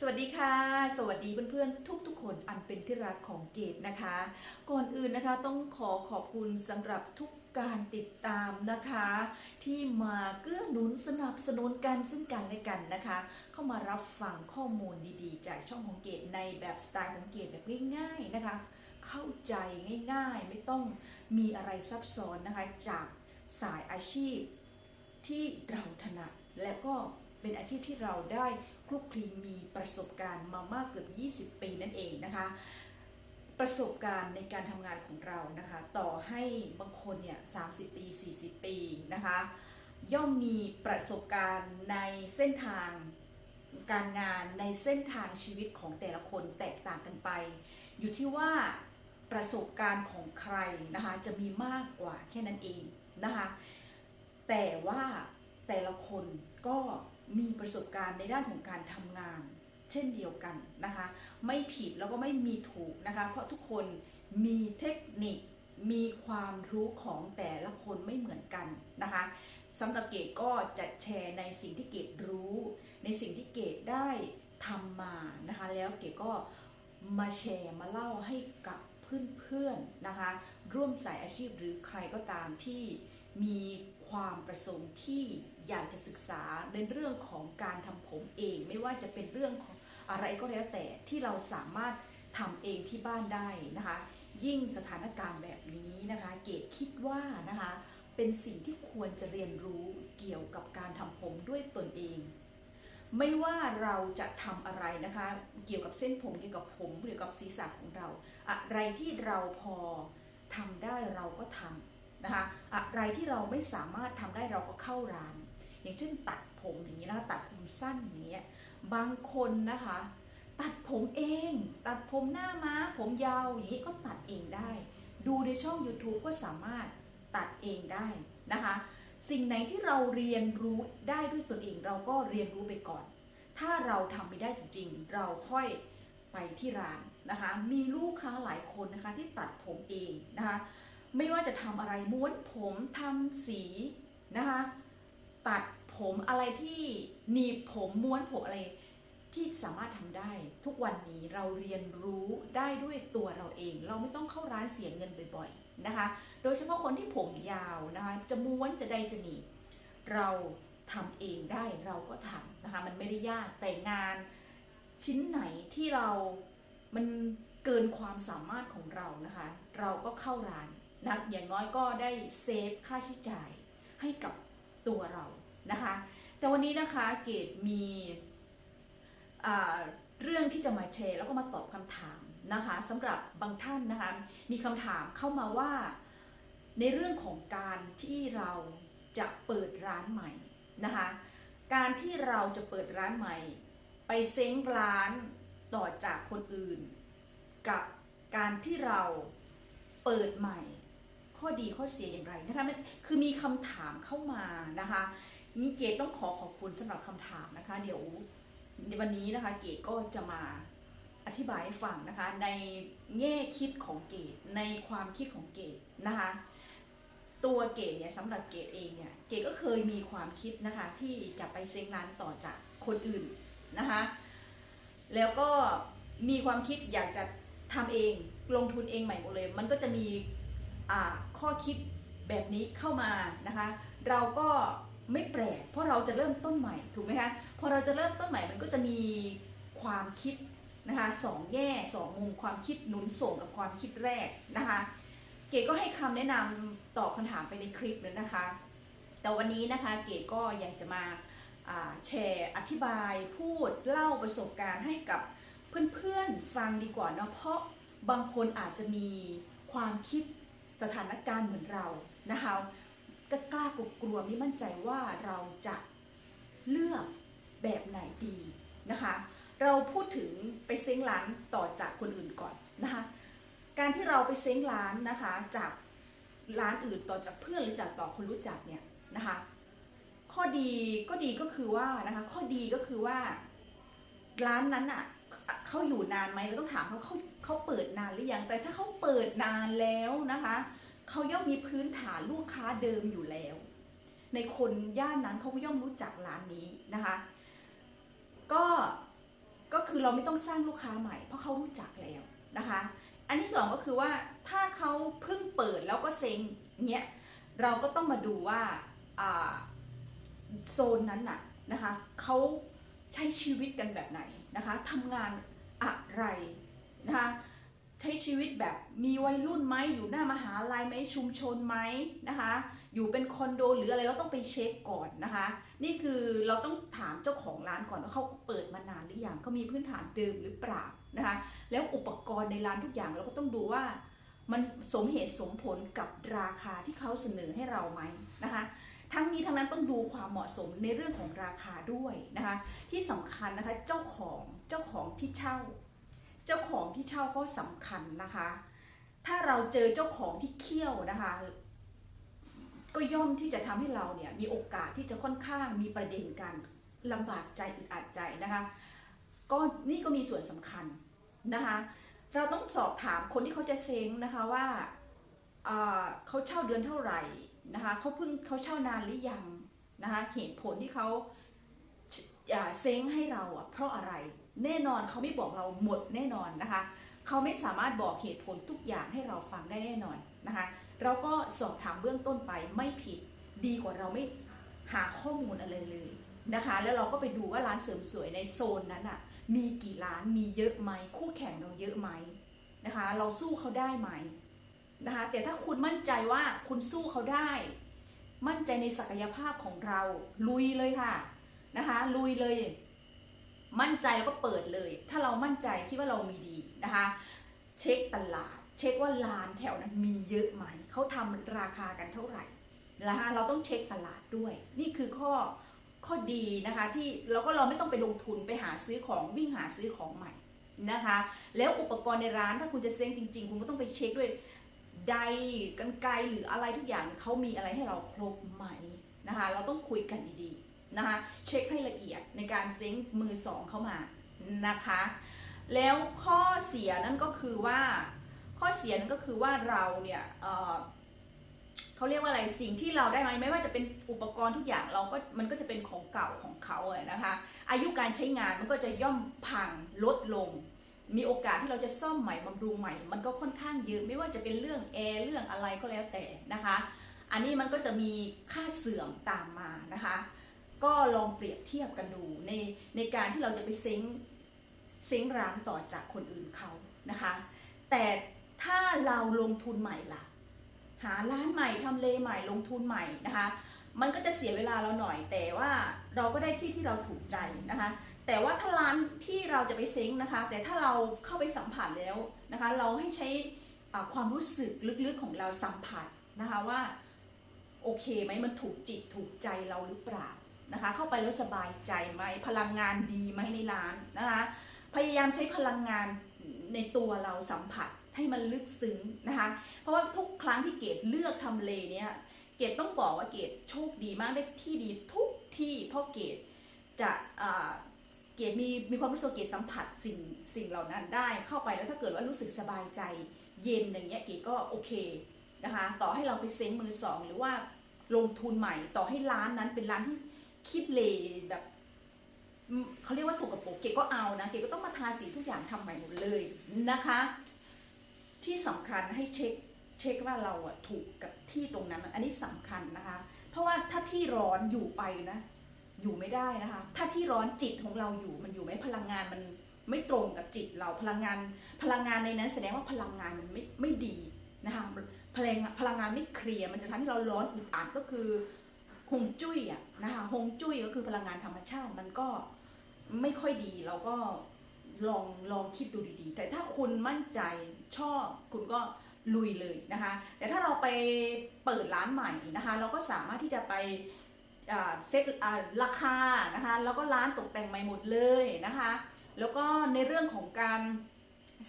สวัสดีค่ะ สวัสดีเพื่อนๆ ทุกๆ คนอันเป็นที่รักของเกดนะคะ ก่อนอื่นนะคะต้องขอขอบคุณสำหรับทุกการติดตามนะคะ ที่มาเกื้อหนุนสนับสนุนกันซึ่งกันและกันนะคะ เข้ามารับฟังข้อมูลดีๆ จากช่องของเกดในแบบสไตล์ของเกดแบบง่ายๆนะคะ เข้าใจง่ายๆ ไม่ต้องมีอะไรซับซ้อนนะคะจากสายอาชีพที่เราถนัดและก็ เป็นอาชีพที่เราได้คลุกคลีมีประสบการณ์มามากเกือบ 20 ปีนั่นเองนะคะ ประสบการณ์ในการทำงานของเรานะคะ ต่อให้บางคนเนี่ย 30 ปี 40 ปีนะคะ ย่อมมีประสบการณ์ในเส้นทางการงานในเส้นทางชีวิตของแต่ละคนแตกต่างกันไป อยู่ที่ว่าประสบการณ์ของใครนะคะจะมีมากกว่าแค่นั้นเองนะคะ แต่ว่าแต่ละคนก็ มีประสบการณ์ในด้านของการทำงาน เช่นเดียวกันนะคะ ไม่ผิดแล้วก็ไม่มีถูกนะคะ เพราะทุกคนมีเทคนิค มีความรู้ของแต่ละคนไม่เหมือนกันนะคะสำหรับเกดก็จะแชร์ในสิ่งที่เกดรู้ ในสิ่งที่เกดได้ทำมานะคะ แล้วเกดก็มาแชร์มาเล่าให้กับเพื่อนๆนะคะ ร่วมสายอาชีพหรือใครก็ตามที่ มีความประสงค์ที่อยากจะศึกษาในเรื่องของการทำผมเอง ไม่ว่าจะเป็นเรื่องของอะไรก็แล้วแต่ที่เราสามารถทำเองที่บ้านได้นะคะ ยิ่งสถานการณ์แบบนี้นะคะ เกดคิดว่านะคะเป็นสิ่งที่ควรจะเรียนรู้เกี่ยวกับการทำผมด้วยตนเอง ไม่ว่าเราจะทำอะไรนะคะ เกี่ยวกับเส้นผมเกี่ยวกับผมเกี่ยวกับศีรษะของเรา อะไรที่เราพอทำได้เราก็ทำ นะคะอะไรที่เราไม่สามารถทำได้เราก็เข้าร้าน อย่างเช่นตัดผมอย่างนี้นะคะตัดผมสั้นอย่างเงี้ยบางคนนะคะ ตัดผมเอง ตัดผมหน้าม้า ผมยาวอย่างนี้ก็ตัดเองได้ ดูในช่อง YouTube ก็สามารถตัดเองได้นะคะ สิ่งไหนที่เราเรียนรู้ได้ด้วยตนเองเราก็เรียนรู้ไปก่อน ถ้าเราทำไม่ได้จริงๆ เราค่อยไปที่ร้านนะคะ มีลูกค้าหลายคนนะคะที่ตัดผมเองนะคะ ไม่ว่าจะทำอะไรม้วนผมทำสีนะคะตัดผมอะไรที่หนีบผมม้วนผมอะไรที่สามารถทำได้ทุกวันนี้เราเรียนรู้ได้ด้วยตัวเราเอง เราไม่ต้องเข้าร้านเสียเงินบ่อยๆนะคะ โดยเฉพาะคนที่ผมยาวนะคะจะม้วนจะใดจะหนีบเราทำเองได้เราก็ทำนะคะมันไม่ได้ยากแต่งานชิ้นไหนที่เรามันเกินความสามารถของเรานะคะ เราก็เข้าร้าน นะอย่างน้อยก็ได้เซฟค่าใช้จ่ายให้กับตัวเรานะคะ แต่วันนี้นะคะเกดมีเรื่องที่จะมาแชร์แล้วก็มาตอบคำถามนะคะสำหรับบางท่านนะคะมีคำถามเข้ามาว่า ในเรื่องของการที่เราจะเปิดร้านใหม่นะคะการที่เราจะเปิดร้านใหม่ ไปเซ้งร้านต่อจากคนอื่น กับการที่เราเปิดใหม่ ข้อดีข้อเสียอย่างไรนะคะมันคือมีคำถามเข้ามานะคะนี่เกดต้องขอขอบคุณสำหรับคำถามนะคะ เดี๋ยวในวันนี้นะคะเกดก็จะมาอธิบายให้ฟังนะคะ ในแง่คิดของเกดในความคิดของเกดนะคะ ตัวเกดเนี่ยสำหรับเกดเองเนี่ยเกดก็เคยมีความคิดนะคะ ที่จะไปเซ้งร้านต่อจากคนอื่นนะคะ แล้วก็มีความคิดอยากจะทำเองลงทุนเองใหม่หมดเลย มันก็จะมี ข้อคิดแบบนี้เข้ามานะคะ เราก็ไม่แปลกเพราะเราจะเริ่มต้นใหม่ถูกไหมคะพอเราจะเริ่มต้นใหม่มันก็จะมีความคิดนะคะสองแง่สองมุมความคิดหนุนส่งกับความคิดแรกนะคะ เก๋ก็ให้คำแนะนำตอบคำถามไปในคลิปนั้นนะคะ แต่วันนี้นะคะเก๋ก็อยากจะมาอ่าแชร์อธิบายพูดเล่าประสบการณ์ให้กับเพื่อนๆฟังดีกว่าเนาะเพราะบางคนอาจจะมีความคิด สถานการณ์เหมือนเรานะคะก็กล้ากลัวไม่มั่นใจว่าเราจะเลือกแบบไหนดีนะคะ เราพูดถึงไปเซ้งร้านต่อจากคนอื่นก่อนนะคะการที่เราไปเซ้งร้านนะคะจากร้านอื่นต่อจากเพื่อนหรือจากต่อคนรู้จักเนี่ยนะคะ ข้อดีก็ดีก็คือว่านะคะ ข้อดีก็คือว่าร้านนั้นอะเขาอยู่นานไหมเราต้องถามเขาเขาเขาเปิดนานหรือยังแต่ถ้าเขาเปิดนานแล้วนะคะเขาย่อมมีพื้นฐานลูกค้าเดิมอยู่แล้ว ในคนย่านนั้นเขาก็ย่อมรู้จักร้านนี้นะคะก็ก็คือเราไม่ต้องสร้างลูกค้าใหม่ เพราะเขารู้จักแล้วนะคะ อันที่สองก็คือว่าถ้าเขาเพิ่งเปิดแล้วก็เซ็งเนี้ยเราก็ต้องมาดูว่าโซนนั้นน่ะนะคะเขาใช้ชีวิตกันแบบไหนนะคะทำงานอะไร นะคะใช้ชีวิตแบบมีวัยรุ่นไหมอยู่หน้ามหาลัยไหมชุมชนไหมนะคะอยู่เป็นคอนโดหรืออะไรเราต้องไปเช็คก่อนนะคะ นี่คือเราต้องถามเจ้าของร้านก่อนว่าเขาเปิดมานานหรือยังเขามีพื้นฐานเดิมหรือเปล่านะคะแล้วอุปกรณ์ในร้านทุกอย่างเราก็ต้องดูว่ามันสมเหตุสมผลกับราคาที่เขาเสนอให้เราไหมนะคะทั้งนี้ทั้งนั้นต้องดูความเหมาะสมในเรื่องของราคาด้วยนะคะที่สำคัญนะคะเจ้าของเจ้าของที่เช่า เจ้าของที่เช่าก็สำคัญนะคะ ถ้าเราเจอเจ้าของที่เขี้ยวนะคะ ก็ย่อมที่จะทำให้เราเนี่ยมีโอกาสที่จะค่อนข้างมีประเด็นกันลำบากใจอึดอัดใจนะคะก็นี่ก็มีส่วนสำคัญนะคะเราต้องสอบถามคนที่เขาจะเซ้งนะคะว่าเขาเช่าเดือนเท่าไหร่นะคะเขาเพิ่งเขาเช่านานหรือยังนะคะเหตุผลที่เขาเซ้งให้เราเพราะอะไร แน่นอนเขาไม่บอกเราหมดแน่นอนนะคะเขาไม่สามารถบอกเหตุผลทุกอย่างให้เราฟังได้แน่นอนนะคะ เราก็สอบถามเบื้องต้นไปไม่ผิดดีกว่าเราไม่หาข้อมูลอะไรเลยนะคะ แล้วเราก็ไปดูว่าร้านเสริมสวยในโซนนั้นอะมีกี่ร้านมีเยอะไหมคู่แข่งเราเยอะไหมนะคะ เราสู้เขาได้ไหมนะคะ แต่ถ้าคุณมั่นใจว่าคุณสู้เขาได้ มั่นใจในศักยภาพของเราลุยเลยค่ะนะคะ ลุยเลย มั่นใจแล้วก็เปิดเลย ถ้าเรามั่นใจคิดว่าเรามีดีนะคะ เช็คตลาด เช็คว่าร้านแถวนั้นมีเยอะไหม เขาทำราคากันเท่าไหร่นะคะเราต้องเช็คตลาดด้วย นี่คือข้อข้อดีนะคะที่เราก็เราไม่ต้องไปลงทุนไปหาซื้อของวิ่งหาซื้อของใหม่นะคะ แล้วอุปกรณ์ในร้านถ้าคุณจะเซ้งจริง ๆ คุณก็ต้องไปเช็คด้วยไดกันไกรหรืออะไรทุกอย่างเขามีอะไรให้เราครบไหมนะคะ เราต้องคุยกันดีๆ นะคะเช็คให้ละเอียดในการเซ้งมือสองเข้ามานะคะ แล้วข้อเสียนั่นก็คือว่าข้อเสียนั่นก็คือว่าเราเนี่ยเเขาเรียกว่าอะไรสิ่งที่เราได้ไหมไม่ว่าจะเป็นอุปกรณ์ทุกอย่างเราก็มันก็จะเป็นของเก่าของเขาอะนะคะอายุการใช้งานมันก็จะย่อมพังลดลง มีโอกาสที่เราจะซ่อมใหม่บำรุงใหม่ มันก็ค่อนข้างเยอะไม่ว่าจะเป็นเรื่องแอร์เรื่องอะไรก็แล้วแต่นะคะ อันนี้มันก็จะมีค่าเสื่อมตามมานะคะ ก็ลองเปรียบเทียบกันดูในในการที่เราจะไปซ้งซ้งร้านต่อจากคนอื่นเขานะคะ แต่ถ้าเราลงทุนใหม่ล่ะ หาร้านใหม่ทำเลใหม่ลงทุนใหม่นะคะ มันก็จะเสียเวลาเราหน่อย แต่ว่าเราก็ได้ที่ที่เราถูกใจนะคะ แต่ว่าถ้าร้านที่เราจะไปซ้งนะคะ แต่ถ้าเราเข้าไปสัมผัสแล้วนะคะ เราให้ใช้ความรู้สึกลึกๆของเราสัมผัสนะคะว่าโอเคไหมมันถูกจิตถูกใจเราหรือเปล่า นะคะ เข้าไปแล้วสบายใจไหมพลังงานดีไหมในร้านนะคะ พยายามใช้พลังงานในตัวเราสัมผัสให้มันลึกซึ้งนะคะ เพราะว่าทุกครั้งที่เกดเลือกทำเลเนี่ยเกดต้องบอกว่าเกดโชคดีมากได้ที่ดีทุกที่เพราะเกดจะเกดมีมีความรู้สึกเกดสัมผัสสิ่งสิ่งเหล่านั้นได้ เข้าไปแล้วถ้าเกิดว่ารู้สึกสบายใจเย็นอย่างเงี้ยเกดก็โอเคนะคะ ต่อให้เราไปเซ้งมือสองหรือว่าลงทุนใหม่ต่อให้ร้านนั้นเป็นร้านที่ คิดเลยแบบเขาเรียกว่าสกปรกเกก็เอานะเกก็ต้องมาทาสีทุกอย่างทำใหม่หมดเลยนะคะ ที่สำคัญให้เช็คเช็คว่าเราอะถูกกับที่ตรงนั้น อันนี้สำคัญนะคะ เพราะว่าถ้าที่ร้อนอยู่ไปนะ อยู่ไม่ได้นะคะ ถ้าที่ร้อนจิตของเราอยู่มันอยู่ไหมพลังงานมันไม่ตรงกับจิตเราพลังงานพลังงานในนั้นแสดงว่าพลังงานมันไม่ไม่ดีนะคะพลังพลังงานไม่เคลียร์มันจะทำให้เราร้อนอึดอัดก็คือ ฮงจุ้ยอะนะคะฮงจุ้ยก็คือพลังงานธรรมชาติมันก็ไม่ค่อยดีเราก็ลองลองคิดดูดีๆ แต่ถ้าคุณมั่นใจชอบคุณก็ลุยเลยนะคะ แต่ถ้าเราไปเปิดร้านใหม่นะคะ เราก็สามารถที่จะไปเซ็ตราคานะคะแล้วก็ร้านตกแต่งใหม่หมดเลยนะคะ แล้วก็ในเรื่องของการ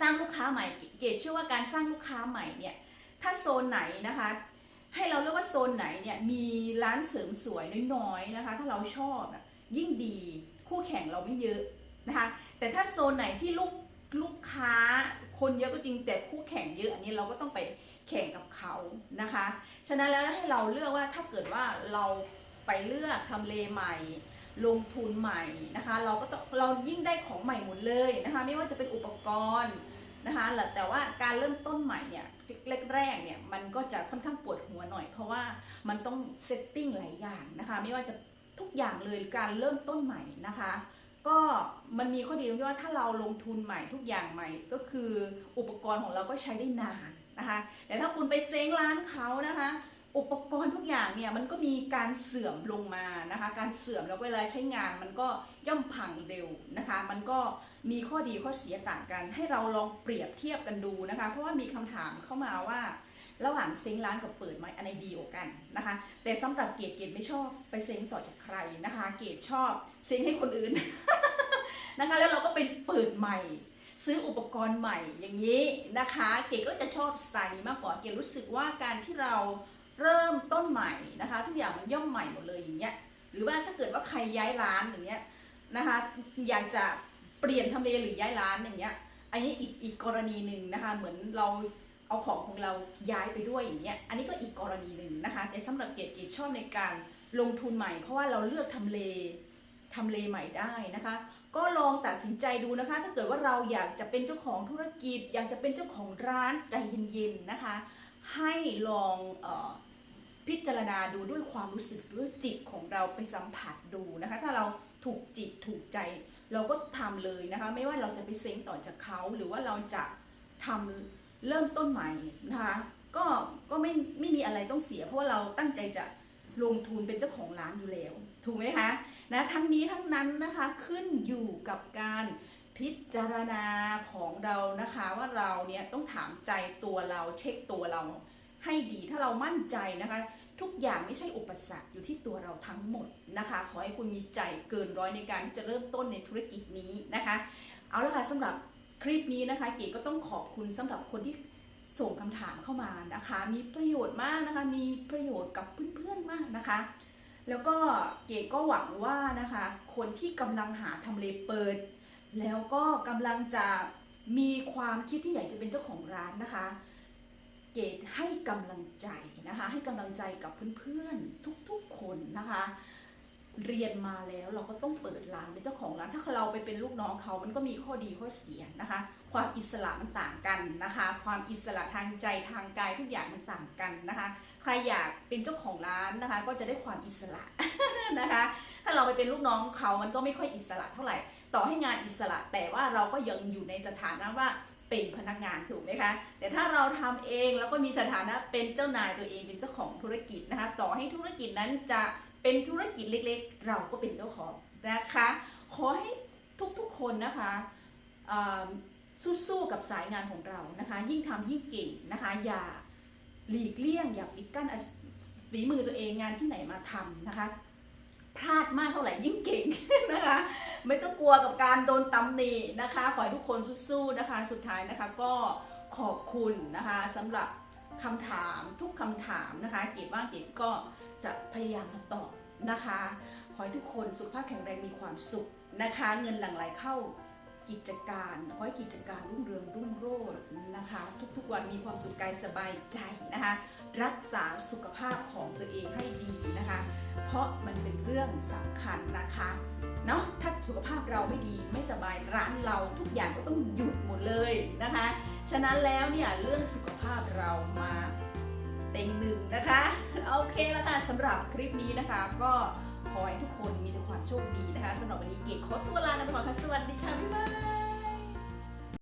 สร้างลูกค้าใหม่ เกดเชื่อว่าการสร้างลูกค้าใหม่เนี่ยถ้าโซนไหนนะคะ ให้เราเลือกว่าโซนไหนเนี่ยมีร้านเสริมสวยน้อยๆนะคะ ถ้าเราชอบยิ่งดีคู่แข่งเราไม่เยอะนะคะ แต่ถ้าโซนไหนที่ลูกลูกค้าคนเยอะก็จริงแต่คู่แข่งเยอะอันนี้เราก็ต้องไปแข่งกับเขานะคะ ฉะนั้นแล้วให้เราเลือกว่าถ้าเกิดว่าเราไปเลือกทำเลใหม่ ลงทุนใหม่นะคะ เราก็ต้องเรายิ่งได้ของใหม่หมดเลยนะคะ ไม่ว่าจะเป็นอุปกรณ์นะคะแล้วแต่ว่าการเริ่มต้นใหม่เนี่ยแรกๆเนี่ยมันก็จะค่อนข้างปวด หัวหน่อย เพราะว่ามันต้องเซตติ้งหลายอย่างนะคะ ไม่ว่าจะทุกอย่างเลยการเริ่มต้นใหม่นะคะ ก็มันมีข้อดีตรงที่ว่าถ้าเราลงทุนใหม่ทุกอย่างใหม่ก็คืออุปกรณ์ของเราก็ใช้ได้นานนะคะแต่ถ้าคุณไปเซ้งร้านเขานะคะอุปกรณ์ทุกอย่างเนี่ยมันก็มีการเสื่อมลงมานะคะ การเสื่อมแล้วเวลาใช้งานมันก็ย่อมพังเร็วนะคะ มันก็มีข้อดีข้อเสียต่างกัน ให้เราลองเปรียบเทียบกันดูนะคะ เพราะว่ามีคำถามเข้ามาว่า ระหว่างเซ้งร้านกับเปิดไหมอันไหนดีกว่ากันนะคะ แต่สำหรับเกดเกดไม่ชอบไปเซ้งต่อจากใครนะคะ เกดชอบเซ้งให้คนอื่นนะคะแล้วเราก็เป็นเปิดใหม่ ซื้ออุปกรณ์ใหม่อย่างนี้นะคะ เกดก็จะชอบสไตล์นี้มากกว่าเกดรู้สึกว่าการที่เราเริ่มต้นใหม่นะคะ ทุกอย่างมันย่อมใหม่หมดเลยอย่างเงี้ยหรือว่าถ้าเกิดว่าใครย้ายร้านอย่างเงี้ยนะคะอยากจะเปลี่ยนทำเลหรือย้ายร้านอย่างเงี้ยอันนี้อีกอีกกรณีหนึ่งนะคะเหมือนเรา เอาของของเราย้ายไปด้วยอย่างเงี้ย อันนี้ก็อีกกรณีหนึ่งนะคะ แต่สำหรับเกดเกดชอบในการลงทุนใหม่ เพราะว่าเราเลือกทำเลทำเลใหม่ได้นะคะ ก็ลองตัดสินใจดูนะคะ ถ้าเกิดว่าเราอยากจะเป็นเจ้าของธุรกิจ อยากจะเป็นเจ้าของร้านใจเย็นๆนะคะ ให้ลองออพิจารณาดูด้วยความรู้สึกด้วยจิตของเราไปสัมผัสดูนะคะ ถ้าเราถูกจิตถูกใจเราก็ทำเลยนะคะ ไม่ว่าเราจะไปเซ้งต่อจากเขาหรือว่าเราจะทำ เริ่มต้นใหม่นะคะก็ก็ไม่ไม่มีอะไรต้องเสีย เพราะว่าเราตั้งใจจะลงทุนเป็นเจ้าของร้านอยู่แล้ว ถูกไหมคะนะทั้งนี้ทั้งนั้นนะคะขึ้นอยู่กับการพิจารณาของเรานะคะว่าเราเนี่ยต้องถามใจตัวเราเช็คตัวเราให้ดีถ้าเรามั่นใจนะคะ ทุกอย่างไม่ใช่อุปสรรคอยู่ที่ตัวเราทั้งหมดนะคะ ขอให้คุณมีใจเกินร้อยในการที่จะเริ่มต้นในธุรกิจนี้นะคะ เอาละค่ะสำหรับ คลิปนี้นะคะเก๋ก็ต้องขอบคุณสำหรับคนที่ส่งคำถามเข้ามานะคะ มีประโยชน์มากนะคะ มีประโยชน์กับเพื่อนๆมากนะคะ แล้วก็เก๋ก็หวังว่านะคะ คนที่กำลังหาทำเลเปิด แล้วก็กำลังจะมีความคิดที่อยากจะเป็นเจ้าของร้านนะคะ เกดให้กำลังใจนะคะ ให้กำลังใจกับเพื่อนๆทุกๆคนนะคะ เรียนมาแล้วเราก็ต้องเปิดร้านเป็นเจ้าของร้าน ถ้าเราไปเป็นลูกน้องเขา มันก็มีข้อดีข้อเสียนะคะ ความอิสระมันต่างกันนะคะ ความอิสระทางใจทางกายทุกอย่างมันต่างกันนะคะ ใครอยากเป็นเจ้าของร้านนะคะ ก็จะได้ความอิสระนะคะ ถ้าเราไปเป็นลูกน้องเขา มันก็ไม่ค่อยอิสระเท่าไหร่ ต่อให้งานอิสระ แต่ว่าเราก็ยังอยู่ในสถานะว่าเป็นพนักงานถูกไหมคะ แต่ถ้าเราทำเองแล้วก็มีสถานะเป็นเจ้านายตัวเองเป็นเจ้าของธุรกิจนะคะ ต่อให้ธุรกิจนั้นจะ เป็นธุรกิจเล็กๆ เราก็เป็นเจ้าของนะคะ ขอให้ทุกๆคนนะคะสู้ๆกับสายงานของเรานะคะ ยิ่งทำยิ่งเก่งนะคะ อย่าหลีกเลี่ยง อย่าปิดกั้นฝีมือตัวเองงานที่ไหนมาทำนะคะพลาดมากเท่าไหร่ยิ่งเก่งนะคะ ไม่ต้องกลัวกับการโดนตำหนินะคะ ขอให้ทุกคนสู้ๆนะคะ สุดท้ายนะคะก็ขอบคุณนะคะสำหรับคำถามทุกคำถามนะคะ เกดว่าเกดก็ จะพยายามมาตอบนะคะ ขอให้ทุกคนสุขภาพแข็งแรงมีความสุขนะคะ เงินหลั่งไหลเข้ากิจการขอให้กิจการรุ่งเรืองรุ่งโรจน์นะคะ ทุกๆวันมีความสุขกายสบายใจนะคะ รักษาสุขภาพของตัวเองให้ดีนะคะ เพราะมันเป็นเรื่องสำคัญนะคะเนาะถ้าสุขภาพเราไม่ดีไม่สบายร้านเราทุกอย่างก็ต้องหยุดหมดเลยนะคะ ฉะนั้นแล้วเนี่ยเรื่องสุขภาพเรามา เต็งหนึ่งนะคะโอเคแล้วค่ะสำหรับคลิปนี้นะคะ ก็ขอให้ทุกคนมีแต่ความโชคดีนะคะสำหรับวันนี้เกดขอตัวลาไปก่อนค่ะสวัสดีค่ะบ๊ายบาย